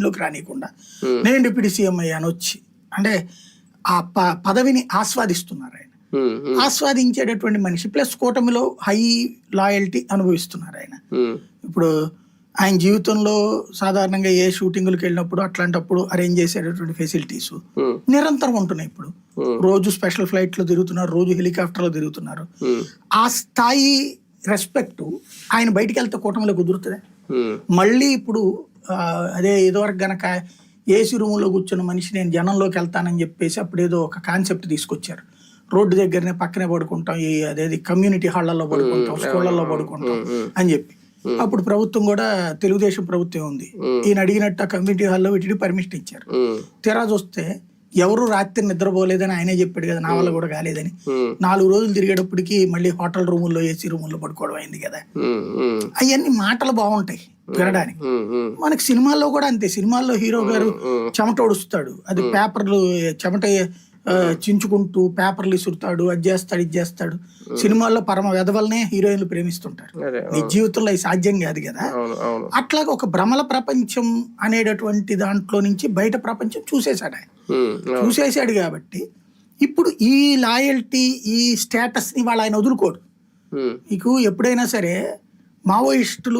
లోకి రానియకుండా. నేను డిప్యూటీ సీఎం అయ్యాను వచ్చి. అంటే ఆ ప- పదవిని ఆస్వాదిస్తున్నారు ఆయన. ఆస్వాదించేటటువంటి మనిషి ప్లస్ కూటమిలో హై లాయల్టీ అనుభవిస్తున్నారు ఆయన. ఇప్పుడు ఆయన జీవితంలో సాధారణంగా ఏ షూటింగులకు వెళ్ళినప్పుడు అట్లాంటప్పుడు అరేంజ్ చేసేటటువంటి ఫెసిలిటీస్ నిరంతరం ఉంటున్నాయి ఇప్పుడు. రోజు స్పెషల్ ఫ్లైట్లో తిరుగుతున్నారు రోజు హెలికాప్టర్లో తిరుగుతున్నారు ఆ స్థాయి రెస్పెక్ట్ ఆయన బయటికి వెళ్తే కూటమిలో కుదురుతుంది? మళ్ళీ ఇప్పుడు అదే ఏదోవరకు గనక ఏసీ రూములో కూర్చున్న మనిషి నేను జనంలోకి వెళ్తానని చెప్పేసి అప్పుడు ఏదో ఒక కాన్సెప్ట్ తీసుకొచ్చారు. రోడ్డు దగ్గరనే పక్కనే పడుకుంటాం ఈ అదేది కమ్యూనిటీ హాళ్ళలో పడుకుంటాం స్కూళ్ళల్లో పడుకుంటాం అని చెప్పి. అప్పుడు ప్రభుత్వం కూడా తెలుగుదేశం ప్రభుత్వం ఉంది. ఈయన అడిగినట్టు ఆ కమ్యూనిటీ హాల్లో వీటికి పర్మిషన్ ఇచ్చారు. తీరా చూస్తే ఎవరు రాత్రి నిద్రపోలేదని ఆయనే చెప్పాడు కదా నా వల్ల కూడా కాలేదని. నాలుగు రోజులు తిరిగేటప్పటికి మళ్ళీ హోటల్ రూముల్లో ఏసీ రూముల్లో పడుకోవడం అయింది కదా. అవన్నీ మాటలు బాగుంటాయి. ఉమ్, మనకి సినిమాల్లో కూడా అంతే. సినిమాల్లో హీరో గారు చెమట ఒడుస్తాడు. అది పేపర్లు చెమట చించుకుంటూ పేపర్లు ఇసురుతాడు అది చేస్తాడు ఇది చేస్తాడు. సినిమాల్లో పరమ వెధవలనే హీరోయిన్లు ప్రేమిస్తుంటారు. నీ జీవితంలో అది సాధ్యం కాదు కదా. అట్లాగే ఒక భ్రమల ప్రపంచం అనేటటువంటి దాంట్లో నుంచి బయట ప్రపంచం చూసేశాడు ఆయన. చూసేశాడు కాబట్టి ఇప్పుడు ఈ లాయల్టీ ఈ స్టేటస్ని వాళ్ళు ఆయన వదులుకోడు మీకు ఎప్పుడైనా సరే మావోయిస్టులు